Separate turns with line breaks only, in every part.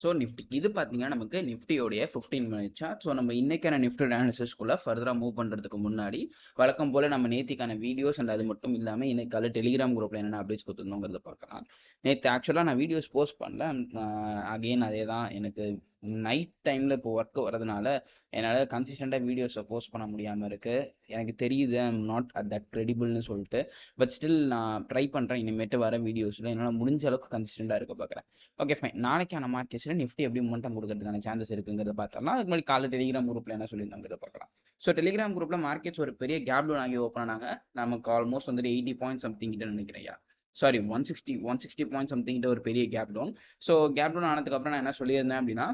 So Nifty இது பார்த்தீங்கன்னா நமக்கு நிஃப்டியோடைய ஃபிஃப்டீன் மினிட் சார்ட் ஸோ நம்ம இன்னைக்கான நிஃப்டி அனாலிசிஸ்க்குள்ள ஃபர்தராக மூவ் பண்ணுறதுக்கு முன்னாடி வழக்கம் போல் நம்ம நேத்திக்கான வீடியோஸ் அண்ட் அது மட்டும் இல்லாமல் இன்னைக்கு காலை டெலிகிராம் குரூப்பில் என்னென்ன அப்டேட்ஸ் கொடுத்துருந்தோங்கிறத பார்க்கலாம். நேற்று ஆக்சுவலாக நான் வீடியோஸ் போஸ்ட் பண்ணல. அகெயின் அதே தான் எனக்கு நைட் டைமில் இப்போ ஒர்க் வரதுனால என்னால் கன்சிஸ்டண்டாக வீடியோஸை போஸ்ட் பண்ண முடியாமல் இருக்குது எனக்கு தெரியுது ஐம் நாட் அட் தட் க்ரெடிபிள்னு சொல்லிட்டு. பட் ஸ்டில் நான் ட்ரை பண்ணுறேன் இனிமேட்டு வர வீடியோஸில் என்னால் முடிஞ்ச அளவுக்கு கன்சிஸ்டண்டாக இருக்க பார்க்குறேன் ஓகே ஃபைன் நாளைக்கான மார்க்கெட்ஸில் நிஃப்டி எப்படி மூமெண்டம் கொடுக்கறதுக்கான சான்சஸ் இருக்குங்கிறத பார்த்தோம்னா அதுக்கு முன்னாடி காலை டெலிகிராம் குரூப்பில் என்ன சொல்லியிருந்தாங்கிறத பார்க்கலாம். ஸோ டெலிகிராம் குரூப்பில் மார்க்கெட்ஸ் ஒரு பெரிய கேப் லோன் ஆகி ஓப்பன் ஆனாங்க. நமக்கு ஆல்மோஸ்ட் வந்துட்டு எயிட்டி பாயிண்ட் சம்திங் கிட்ட நினைக்கிறேன் sorry one sixty one sixty point something ஒரு பெரிய gap down so gap down ஆனதுக்கப்புறம் நான் என்ன சொல்லியிருந்தேன் அப்படின்னா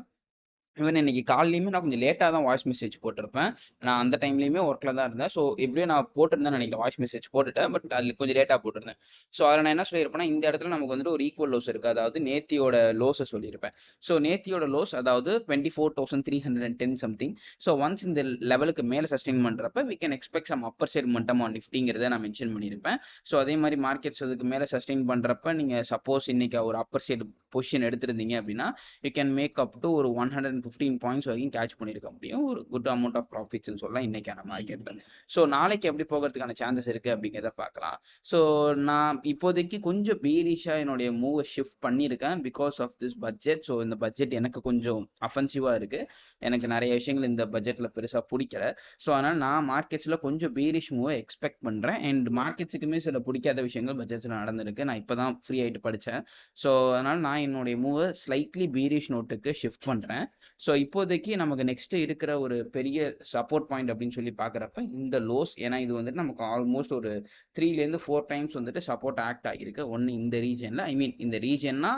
ஈவன் இன்னைக்கு காலையிலுமே நான் கொஞ்சம் லேட்டாக தான் வாய்ஸ் மெசேஜ் போட்டிருப்பேன். நான் அந்த டைம்லையுமே ஒர்க்கில் தான் இருந்தேன். ஸோ எப்படியும் நான் போட்டிருந்தேன் நினைக்கிறேன். வாய்ஸ் மெசேஜ் போட்டுட்டேன். பட் அதில் கொஞ்சம் லேட்டாக போட்டிருந்தேன். ஸோ அதில் நான் என்ன சொல்லியிருப்பேன்னா இந்த இடத்துல நமக்கு வந்துட்டு ஒரு ஈக்குவல் லோஸ் இருக்குது அதாவது நேத்தியோட லோஸை சொல்லியிருப்பேன். ஸோ நேத்தியோட லோஸ் அதாவது twenty four thousand three hundred and ten something so once இந்த லெவலுக்கு மேலே சஸ்டெயின் பண்ணுறப்ப we can expect some upper side மட்டம் ஆன் நிஃப்டிங்கிறத நான் மென்ஷன் பண்ணியிருப்பேன். ஸோ அதே மாதிரி மார்க்கெட்ஸ் அதுக்கு மேலே சஸ்டெயின் பண்ணுறப்ப நீங்கள் சப்போஸ் இன்னைக்கு ஒரு அப்பர் சைடு பொசிஷன் எடுத்திருந்தீங்க அப்படின்னா you can make up to ஒரு ஒன் ஹண்ட்ரட் ஃபிஃப்டீன் பாயிண்ட்ஸ் வரைக்கும் கேட்ச் பண்ணியிருக்க முடியும். ஒரு குட் அமௌண்ட் ஆஃப் ப்ராஃபிட்ஸ்னு சொல்லலாம். இன்னைக்கான மார்க்கெட் ஸோ நாளைக்கு எப்படி போகிறதுக்கான சான்சஸ் இருக்குது அப்படிங்கிறத பார்க்கலாம். ஸோ நான் இப்போதைக்கு கொஞ்சம் பீரிஷாக என்னுடைய மூவை ஷிஃப்ட் பண்ணியிருக்கேன் because of this budget so இந்த பட்ஜெட் எனக்கு கொஞ்சம் அஃபென்சிவாக இருக்குது எனக்கு நிறைய விஷயங்கள் இந்த பட்ஜெட்டில் பெருசாக பிடிக்கல. ஸோ அதனால் நான் மார்க்கெட்ஸில் கொஞ்சம் பீரிஷ் மூவை எக்ஸ்பெக்ட் பண்ணுறேன் அண்ட் மார்க்கெட்ஸுக்குமே சில பிடிக்காத விஷயங்கள் பட்ஜெட்ஸில் நடந்திருக்கு. நான் இப்போ தான் ஃப்ரீ ஆகிட்டு படித்தேன் ஸோ அதனால் நான் என்னுடைய மூவை ஸ்லைட்லி பீரிஷ் நோட்டுக்கு ஷிஃப்ட் பண்ணுறேன் ஸோ இப்போதைக்கு நமக்கு நெக்ஸ்ட் இருக்கிற ஒரு பெரிய சப்போர்ட் பாயிண்ட் அப்படின்னு சொல்லி பார்க்குறப்ப இந்த லோஸ் ஏன்னா இது வந்துட்டு நமக்கு ஆல்மோஸ்ட் ஒரு த்ரீலேருந்து ஃபோர் டைம்ஸ் வந்துட்டு சப்போர்ட் ஆக்ட் ஆகியிருக்கு. ஒன்று இந்த ரீஜனில் ஐ மீன் இந்த ரீஜன்னா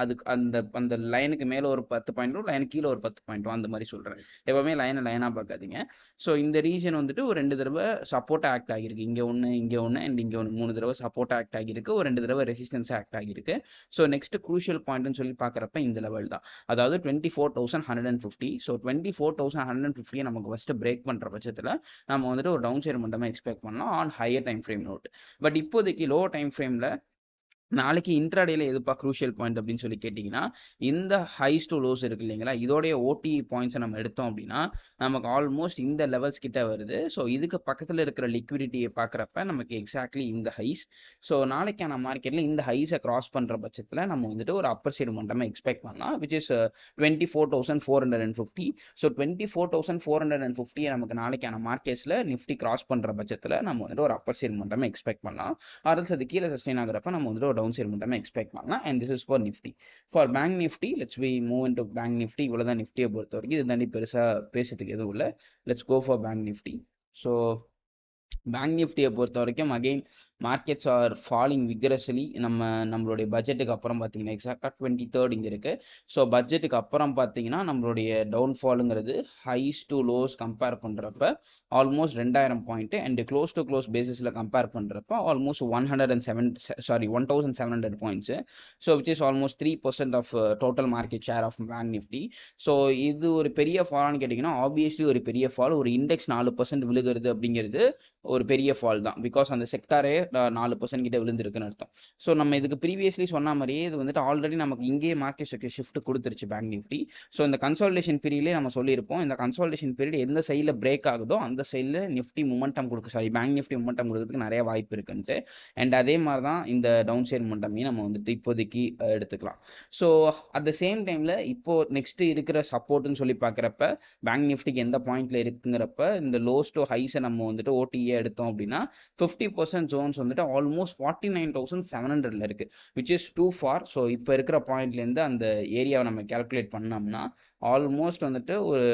அதுக்கு அந்த அந்த லைனுக்கு மேலே ஒரு பத்து பாயிண்ட்டும் லைனுக்கு கீழே ஒரு பத்து பாயிண்ட்டும் அந்த மாதிரி சொல்கிறேன் எப்போவுமே லைனை லைனாக பார்க்காதீங்க. ஸோ இந்த ரீஜன் வந்துட்டு ஒரு ரெண்டு தடவை சப்போர்ட் ஆக்ட் ஆகியிருக்கு. இங்கே ஒன்று இங்கே ஒன்று அண்ட் இங்கே ஒன்று மூணு தடவை சப்போர்ட் ஆக்ட் ஆகியிருக்கு. ஒரு ரெண்டு தடவை ரெசிஸ்டன்ஸ் ஆக்ட் ஆகியிருக்கு. ஸோ நெக்ஸ்ட் குரூஷியல் பாயிண்ட்னு சொல்லி பார்க்குறப்ப இந்த லெவல் தான். அதாவது twenty four thousand hundred and fifty so twenty four thousand hundred and ஃபிஃப்டியை நமக்கு ஃபஸ்ட்டு பிரேக் பண்ணுற பட்சத்தில் நம்ம வந்துட்டு ஒரு டவுன் சைடு மட்டுமே எக்ஸ்பெக்ட் பண்ணலாம் on higher time frame note but இப்போதைக்கு லோ டைம் ஃப்ரேமில் நாளைக்கு இன்ட்ராடேல எதுப்பா க்ரூஷியல் பாயிண்ட் அப்படின்னு சொல்லி கேட்டிங்கன்னா இந்த ஹைஸ் டு லோஸ் இருக்கு இல்லைங்களா? இதோடைய ஓடி பாயிண்ட்ஸை நம்ம எடுத்தோம் அப்படின்னா நமக்கு ஆல்மோஸ்ட் இந்த லெவல்ஸ் கிட்ட வருது. ஸோ இதுக்கு பக்கத்தில் இருக்கிற லிக்விடிட்டியை பார்க்குறப்ப நமக்கு எக்ஸாக்ட்லி இந்த ஹைஸ் ஸோ நாளைக்கான மார்க்கெட்டில் இந்த ஹைஸை கிராஸ் பண்ணுற பட்சத்தில் நம்ம வந்துட்டு ஒரு அப்பர் சைடு மட்டுமே எக்ஸ்பெக்ட் பண்ணலாம் which is twenty four thousand four hundred and fifty so twenty four thousand four hundred and ஃபிஃப்டியை நமக்கு நாளைக்கான மார்க்கெட்ஸில் நிஃப்டி கிராஸ் பண்ணுற பட்சத்தில் நம்ம வந்துட்டு ஒரு அப்பர் சைடு மட்டுமே எக்ஸ்பெக்ட் பண்ணலாம். அரசு அது கீழே சஸ்டெயின் ஆகிறப்ப நம்ம வந்துட்டு ஒரு டவுன் சைடு மட்டுமே எக்ஸ்பெக்ட் பண்ணலாம். And this is for Nifty for bank Nifty let's we move in to bank Nifty இவ்வளோ தான் நிஃப்டியை பொறுத்த வரைக்கும் இது தாண்டி பெருசாக பேசுறதுக்கு எதுவும் இல்லை. Let's go for bank Nifty so bank நிஃப்டியை பொறுத்த வரைக்கும் again markets are falling vigorously நம்ம நம்மளுடைய பட்ஜெட்டுக்கு அப்புறம் பார்த்தீங்கன்னா எக்ஸாக்டாக டுவெண்ட்டி தேர்ட் இங்கே இருக்குது ஸோ பட்ஜெட்டுக்கு அப்புறம் பார்த்தீங்கன்னா நம்மளுடைய டவுன்ஃபாலுங்கிறது ஹைஸ் டு லோஸ் கம்பேர் பண்ணுறப்ப ஆல்மோஸ்ட் ரெண்டாயிரம் point and close to close பேசிஸில் கம்பேர் பண்ணுறப்ப almost one hundred and seven sorry one thousand seven hundred points so which is almost three percent of total market share of bank Nifty so இது ஒரு பெரிய ஃபால்னு கேட்டிங்கன்னா obviously ஒரு பெரிய fall ஒரு index நாலு பர்சன்ட் விழுகிறது அப்படிங்கிறது ஒரு பெரிய ஃபால் தான். பிகாஸ் அந்த செக்டாரே நாலு பர்சன்ட் கிட்ட விழுந்திருக்குன்னு அர்த்தம். ஸோ நம்ம இதுக்கு ப்ரீவியஸ்லி சொன்ன மாதிரியே இது வந்துட்டு ஆல்ரெடி நமக்கு இங்கேயே மார்க்கெட் ஷிஃப்ட் கொடுத்துருச்சு பேங்க் நிஃப்டி ஸோ இந்த கன்சால்டேஷன் பீரியட்லேயே நம்ம சொல்லியிருப்போம் இந்த கன்சால்டேஷன் பீரியட் எந்த சைடில் பிரேக் ஆகுதோ அந்த சைடில் நிஃப்டி மூமெண்டம் கொடுக்க சாரி பேங்க் நிஃப்டி மூமெண்டம் கொடுக்கறதுக்கு நிறைய வாய்ப்பு இருக்குன்ட்டு. அண்ட் அதே மாதிரி தான் இந்த டவுன் சைட் மூமெண்டமையும் நம்ம வந்துட்டு இப்போதைக்கு எடுத்துக்கலாம். ஸோ அட் த சேம் டைமில் இப்போ நெக்ஸ்ட் இருக்கிற சப்போர்ட்னு சொல்லி பார்க்குறப்ப பேங்க் நிஃப்டிக்கு எந்த பாயிண்ட்ல இருக்குங்கிறப்ப இந்த லோஸ் டு ஹைஸை நம்ம வந்துட்டு ஓடிஏ எடுத்தோம் அப்படின்னா ஃபிஃப்டி பர்சன்ட் ஜோன் ஜோன்ஸ் வந்துட்டு almost forty nine thousand seven ஹண்ட்ரட்ல இருக்கு. Which is too far so இப்போ இருக்கிற பாயிண்ட்லேருந்து அந்த ஏரியாவை நம்ம கேல்குலேட் பண்ணோம்னா ஆல்மோஸ்ட் வந்துட்டு ஒரு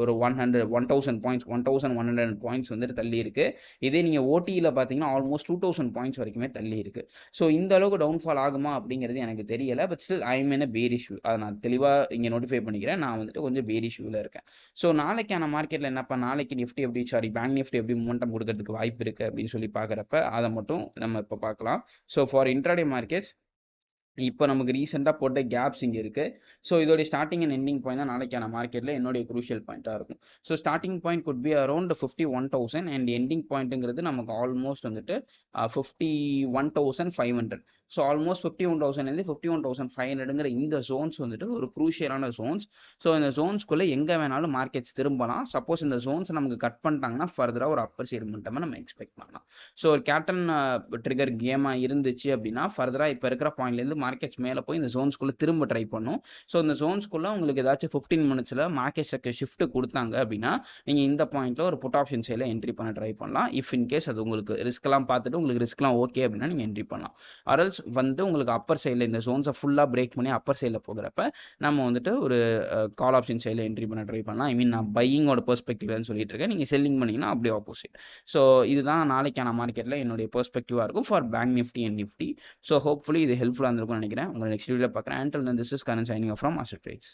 ஒரு one hundred one thousand points one thousand one hundred points வந்துட்டு தள்ளி இருக்கு இதே நீங்கள் ஓடியில் பார்த்தீங்கன்னா ஆல்மோஸ்ட் டூ தௌசண்ட் பாயிண்ட்ஸ் வரைக்குமே தள்ளி இருக்கு ஸோ இந்த அளவுக்கு டவுன்ஃபால் ஆகுமா அப்படிங்கிறது எனக்கு தெரியல பட் ஸ்டில் ஐ மீன் பேர் இஷ்யூ அதை நான் தெளிவாக இங்கே நோட்டிஃபை பண்ணிக்கிறேன். நான் வந்துட்டு கொஞ்சம் பேர் இஷ்யூவில் இருக்கேன். ஸோ நாளைக்கான மார்க்கெட்டில் என்னப்பா நாளைக்கு நிஃப்டி எப்படி சாரி பேங்க் நிஃப்டி எப்படி மூமெண்டம் கொடுக்கறதுக்கு வாய்ப்பு இருக்குது அப்படின்னு சொல்லி பார்க்குறப்ப அதை மட்டும் நம்ம இப்போ பார்க்கலாம். ஸோ ஃபார் இன்ட்ராடே மார்க்கெட்ஸ் இப்போ நமக்கு ரீசெண்டாக போட்ட கேப்ஸ் இங்கே இருக்குது ஸோ இதோடைய ஸ்டார்டிங் அண்ட் எண்டிங் பாயிண்ட் தான் நாளைக்கான மார்க்கெட்டில் என்னுடைய குரூஷியல் பாயிண்ட்டாக இருக்கும். So starting point could be around fifty one thousand and ending பாயிண்ட்டுங்கிறது நமக்கு ஆல்மோஸ்ட் வந்துட்டு fifty one thousand five hundred so almost fifty one தௌசண்ட்லேருந்து ஃபிஃப்டி ஒன் தௌசண்ட் ஃபைவ் ஹண்ட்ரடுங்கிற இந்த ஜோன்ஸ் வந்துட்டு ஒரு குரூஷியலான ஜோன்ஸ் ஸோ இந்த ஜோன்ஸ்குள்ளே எங்கே வேணாலும் மார்க்கெட்ஸ் திரும்பலாம். சப்போஸ் இந்த ஜோன்ஸ் நமக்கு கட் பண்ணிட்டாங்கன்னா ஃபர்தராக ஒரு அப்பர் சைடு மட்டுமே நம்ம எக்ஸ்பெக்ட் பண்ணலாம். ஸோ ஒரு கேட்டன் ட்ரிகர் கேமாக இருந்துச்சு அப்படின்னா ஃபர்தராக இப்போ இருக்கிற பாயிண்ட்லேருந்து மார்க்கெட்ஸ் மேலே போய் இந்த ஜோன்ஸ்குள்ளே திரும்ப ட்ரை பண்ணும். ஸோ இந்த ஜோன்ஸ்குள்ளே உங்களுக்கு ஏதாச்சும் ஃபிஃப்டீன் மினிட்ஸில் மார்க்கெட்ஸுக்கு ஷிஃப்ட் கொடுத்தாங்க அப்படின்னா நீங்கள் இந்த பாயிண்ட்டில் ஒரு புட் ஆப்ஷன் சைடில் என்ட்ரி பண்ண ட்ரை பண்ணலாம். இஃப் இன் கேஸ் அது உங்களுக்கு ரிஸ்க்லாம் பார்த்துட்டு உங்களுக்கு ரிஸ்க்லாம் ஓகே அப்படின்னா நீங்கள் என்ட்ரி பண்ணலாம். அரல்ஸ் வந்து உங்களுக்கு அப்பர் சைடில் இந்த ஜோன்ஸை ஃபுல்லாக பிரேக் பண்ணி அப்பர் சைடில் போகிறப்ப நம்ம வந்துட்டு ஒரு கால் ஆப்ஷன் சைடில் என்ட்ரி பண்ண ட்ரை பண்ணலாம். ஐ மீன் நான் பையிங்கோட பெர்ஸ்பெக்டிவ்னு சொல்லிட்டு இருக்கேன். நீங்கள் செல்லிங் பண்ணிங்கன்னா அப்படியே ஆப்போசிட் ஸோ இதுதான் நாளைக்கான மார்க்கெட்டில் என்னுடைய பெர்ஸ்பெக்டிவாக இருக்கும் for bank Nifty and Nifty so hopefully இது ஹெல்ப்ஃபுல்லாக இருந்திருக்கும்னு நினைக்கிறேன். உங்களை நெக்ஸ்ட் வீடியோவில் பார்க்குறேன். And this is Karan signing from Asset Trades